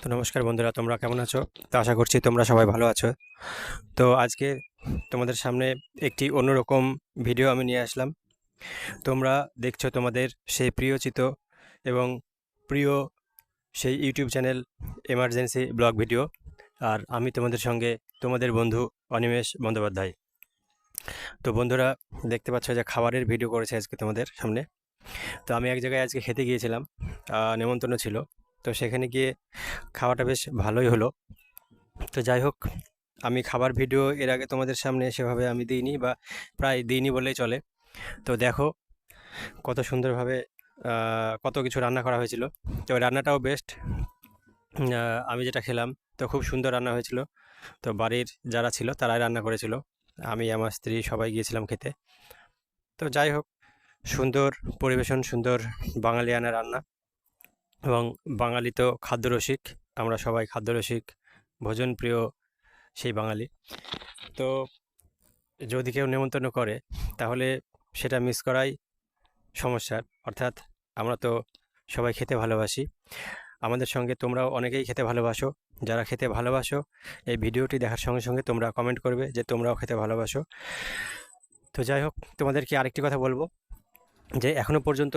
তো নমস্কার বন্ধুরা, তোমরা কেমন আছো? তো আশা করছি তোমরা সবাই ভালো আছো। তো আজকে তোমাদের সামনে একটি অন্যরকম ভিডিও আমি নিয়ে আসলাম। তোমরা দেখছ তোমাদের সেই প্রিয় প্রিয়চিত এবং প্রিয় সেই YouTube channel emergency blog video আর আমি তোমাদের সঙ্গে তোমাদের বন্ধু অনিমেষ বন্দ্যোপাধ্যায়। তো বন্ধুরা, দেখতে পাচ্ছ যে খাবারের ভিডিও করেছে আজকে তোমাদের সামনে। তো আমি এক জায়গায় আজকে খেতে গিয়েছিলাম। নেমন্তন্ন ছিল। তো সেখানে গিয়ে খাওয়াটা বেশ ভালোই হলো। তো যাই হোক, আমি খাবার ভিডিও এর আগে তোমাদের সামনে সেভাবে আমি দিইনি বা প্রায় দিইনি বললেই চলে। তো দেখো কত সুন্দরভাবে কত কিছু রান্না করা হয়েছিল। তো রান্নাটাও বেস্ট আমি যেটা খেলাম, তো খুব সুন্দর রান্না হয়েছিল। তো বাড়ির যারা ছিল তারাই রান্না করেছিল। আমি, আমার স্ত্রী সবাই গিয়েছিলাম খেতে। তো যাই হোক, সুন্দর পরিবেশন, সুন্দর বাঙালিয়ানা রান্না। এবং বাঙালি তো খাদ্যরসিক, আমরা সবাই খাদ্যরসিক, ভোজন প্রিয় সেই বাঙালি। তো যদি কেউ নেমন্তন্ন করে, তাহলে সেটা মিস করাই সমস্যার অর্থাৎ আমরা তো সবাই খেতে ভালোবাসি। আমাদের সঙ্গে তোমরাও অনেকেই খেতে ভালোবাসো। যারা খেতে ভালোবাসো, এই ভিডিওটি দেখার সঙ্গে সঙ্গে তোমরা কমেন্ট করবে যে তোমরাও খেতে ভালোবাসো। তো যাই হোক, তোমাদেরকে আরেকটি কথা বলব যে এখনও পর্যন্ত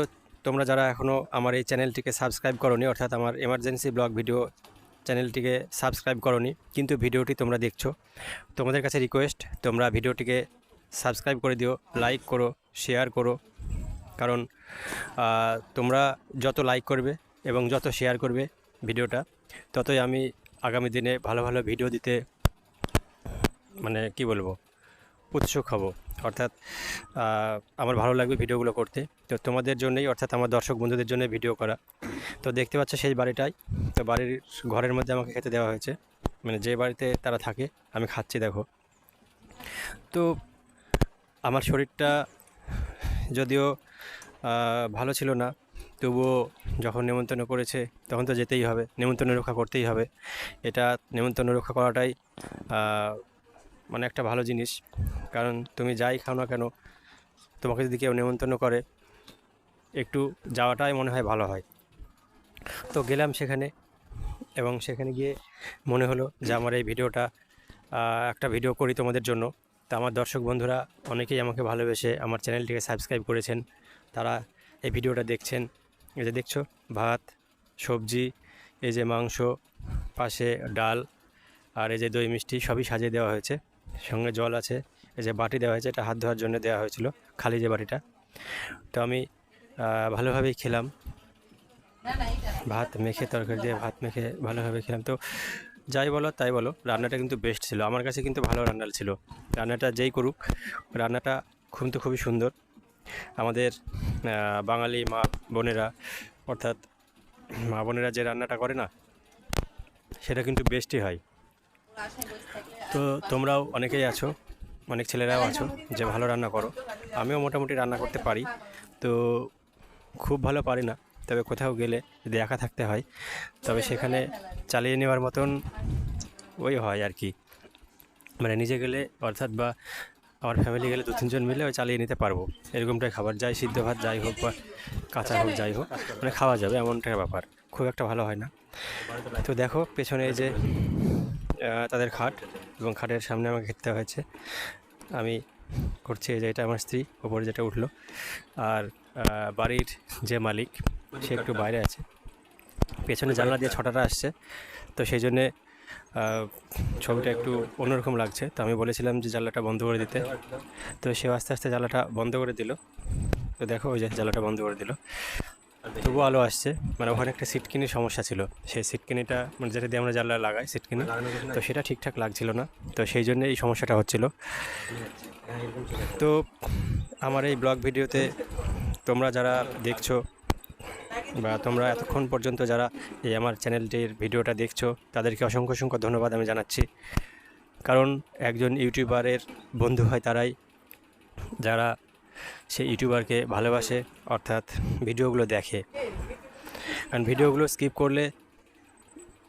তোমরা যারা এখনও আমার এই চ্যানেলটিকে সাবস্ক্রাইব করনি, অর্থাৎ আমার এমার্জেন্সি ব্লগ ভিডিও চ্যানেলটিকে সাবস্ক্রাইব করনি, কিন্তু ভিডিওটি তোমরা দেখছ, তোমাদের কাছে রিকোয়েস্ট তোমরা ভিডিওটিকে সাবস্ক্রাইব করে দিও লাইক করো শেয়ার করো, কারণ তোমরা যত লাইক করবে এবং যত শেয়ার করবে ভিডিওটা, ততই আমি আগামী দিনে ভালো ভালো ভিডিও দিতে মানে কি বলব উৎসুক হব অর্থাৎ আমার ভালো লাগবে ভিডিওগুলো করতে। তো তোমাদের জন্যই, অর্থাৎ আমার দর্শক বন্ধুদের জন্য ভিডিও করা। তো দেখতে পাচ্ছ সেই বাড়িটাই। তো বাড়ির ঘরের মধ্যে আমাকে খেতে দেওয়া হয়েছে। মানে যে বাড়িতে তারা থাকে, আমি খাচ্ছি, দেখো। তো আমার শরীরটা যদিও ভালো ছিল না, তবুও যখন নেমন্তন্ন করেছে, তখন তো যেতেই হবে। নেমন্তন্ন রক্ষা করতেই হবে। এটা নেমন্তন্ন রক্ষা করাটাই মানে একটা ভালো জিনিস। কারণ তুমি যাই খাও না কেন, তোমাকে যদি কেউ নেমন্তন্ন করে, একটু যাওয়াটাই মনে হয় ভালো হয়। তো গেলাম সেখানে এবং সেখানে গিয়ে মনে হলো যে আমার এই ভিডিওটা একটা ভিডিও করি তোমাদের জন্য। তা আমার দর্শক বন্ধুরা অনেকেই আমাকে ভালোবেসে আমার চ্যানেলটিকে সাবস্ক্রাইব করেছেন। তারা এই ভিডিওটা দেখছেন। এই যে দেখছ, ভাত, সবজি, এই যে মাংস, পাশে ডাল, আর এই যে দই মিষ্টি সবই সাজিয়ে দেওয়া হয়েছে। সঙ্গে জল আছে, এই যে বাটি দেওয়া হয়েছে, এটা হাত ধোয়ার জন্য দেওয়া হয়েছিল, খালি যে বাটিটা। তো আমি ভালোভাবেই খেলাম। ভাত মেখে তরকারি দিয়ে ভাত মেখে ভালোভাবে খেলাম। তো যাই বলো, তাই বলো, রান্নাটা কিন্তু বেস্ট ছিল। আমার কাছে কিন্তু ভালো রান্না ছিল। রান্নাটা যেই করুক, রান্নাটা খুব তো খুবই সুন্দর। আমাদের বাঙালি মা বোনেরা, অর্থাৎ মা বোনেরা যে রান্নাটা করে না, সেটা কিন্তু বেস্টই হয়। তো তোমরাও অনেকেই আছো, অনেক ছেলেরাও আছো যে ভালো রান্না করো। আমিও মোটামুটি রান্না করতে পারি। তো খুব ভালো পারি না, তবে কোথাও গেলে যদি একা থাকতে হয়, তবে সেখানে চালিয়ে নেওয়ার মতন ওই হয় আর কি। মানে নিজে গেলে অর্থাৎ বা আমার ফ্যামিলি গেলে দু, তিনজন মিলে ওই চালিয়ে নিতে পারব। এরকমটাই খাবার, যাই সিদ্ধ ভাত, যাই হোক বা কাঁচা হোক, যাই হোক মানে খাওয়া যাবে এমনটা ব্যাপার, খুব একটা ভালো হয় না। তো দেখো পেছনে যে তাদের খাট এবং খাটের সামনে আমাকে খেতে হয়েছে। আমি করছি এই যে এটা আমার স্ত্রী ওপরে যেটা উঠল। আর বাড়ির যে মালিক সে একটু বাইরে আছে। পেছনে জানলা দিয়ে ছটাটা আসছে। তো সেই জন্যে ছবিটা একটু অন্যরকম লাগছে। তো আমি বলেছিলাম যে জানলাটা বন্ধ করে দিতে। তো সে আস্তে আস্তে জানলাটা বন্ধ করে দিল। তো দেখো ওই যে জানলাটা বন্ধ করে দিল। তবুও আলো আসছে। মানে ওখানে একটা সিটকিনির সমস্যা ছিল। সেই সিটকিনিটা মানে যেটা দিয়ে আমরা জানলা লাগাই সিটকিনি তো সেটা ঠিকঠাক লাগছিল না। তো সেই জন্য এই সমস্যাটা হচ্ছিল। তো আমার এই ব্লগ ভিডিওতে তোমরা যারা দেখছ বা তোমরা এতক্ষণ পর্যন্ত যারা এই আমার চ্যানেলটির ভিডিওটা দেখছ তাদেরকে অসংখ্য অসংখ্য ধন্যবাদ আমি জানাচ্ছি। কারণ একজন ইউটিউবারের বন্ধু হয় তারাই। যারা সেই ইউটিউবারকে ভালোবাসে, অর্থাৎ ভিডিওগুলো দেখে। কারণ ভিডিওগুলো স্কিপ করলে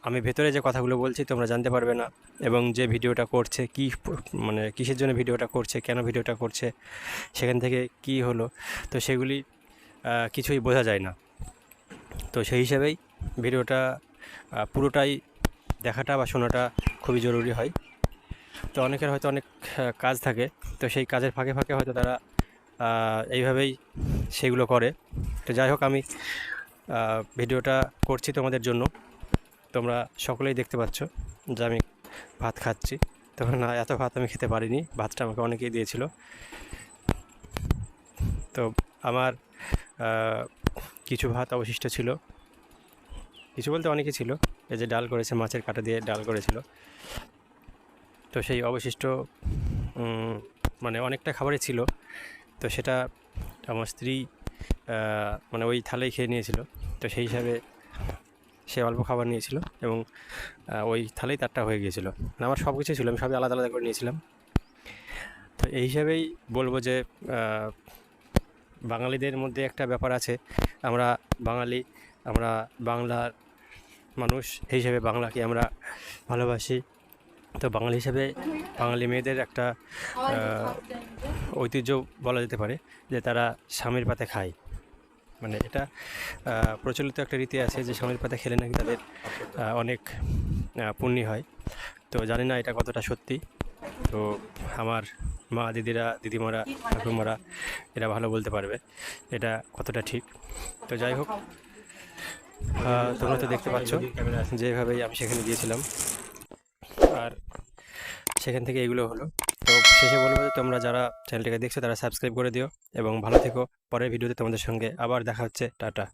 আমি ভেতরে যে কথাগুলো বলছি তোমরা জানতে পারবে না, এবং যে ভিডিওটা করছে, কি মানে কিসের জন্য ভিডিওটা করছে, কেন ভিডিওটা করছে, সেখান থেকে কি হলো, তো সেগুলি কিছুই বোঝা যায় না। তো সেই হিসাবেই ভিডিওটা পুরোটাই দেখাটা বা শোনাটা খুবই জরুরি হয়। তো অনেকের হয়তো অনেক কাজ থাকে, তো সেই কাজের ফাঁকে ফাঁকে হয়তো তারা এইভাবেই সেগুলো করে। তো যাই হোক, আমি ভিডিওটা করছি তোমাদের জন্য। তোমরা সকলেই দেখতে পাচ্ছ যে আমি ভাত খাচ্ছি। তবে না, এত ভাত আমি খেতে পারিনি। ভাতটা আমাকে অনেকেই দিয়েছিল। তো আমার কিছু ভাত অবশিষ্ট ছিল। কিছু বলতে অনেকই ছিল। এই যে ডাল করেছে, মাছের কাটা দিয়ে ডাল করেছিল। তো সেই অবশিষ্ট মানে অনেকটা খাবারই ছিল। তো সেটা আমার স্ত্রী মানে ওই থালেই খেয়ে নিয়েছিল। তো সেই হিসাবে সে অল্প খাবার নিয়েছিল এবং ওই থালেই তারটা হয়ে গিয়েছিল। মানে আমার সব কিছু ছিল, আমি সবই আলাদা আলাদা করে নিয়েছিলাম। তো এই হিসাবেই বলব যে বাঙালিদের মধ্যে একটা ব্যাপার আছে। আমরা বাঙালি, আমরা বাংলার মানুষ, সেই হিসেবে বাংলাকে আমরা ভালোবাসি। তো বাঙালি হিসাবে বাঙালি মেয়েদের একটা ঐতিহ্য বলা যেতে পারে যে তারা স্বামীর পাতে খায়। মানে এটা প্রচলিত একটা রীতি আছে যে স্বামীর পাতে খেলে নাকি তাদের অনেক পুণ্যি হয়। তো জানি না এটা কতটা সত্যি। তো আমার মা দিদিরা, দিদিমারা ঠাকুমারা এরা ভালো বলতে পারবে এটা কতটা ঠিক। তো যাই হোক তোমরা তো দেখতে পাচ্ছ যেভাবেই আমি সেখানে গিয়েছিলাম। আর সেখান থেকে এগুলো হলো। তো শেষে বলব যে তোমরা যারা চ্যানেলটিকে দেখছ তারা সাবস্ক্রাইব করে দিও এবং ভালো থেকো। পরের ভিডিওতে তোমাদের সঙ্গে আবার দেখা হচ্ছে। টাটা।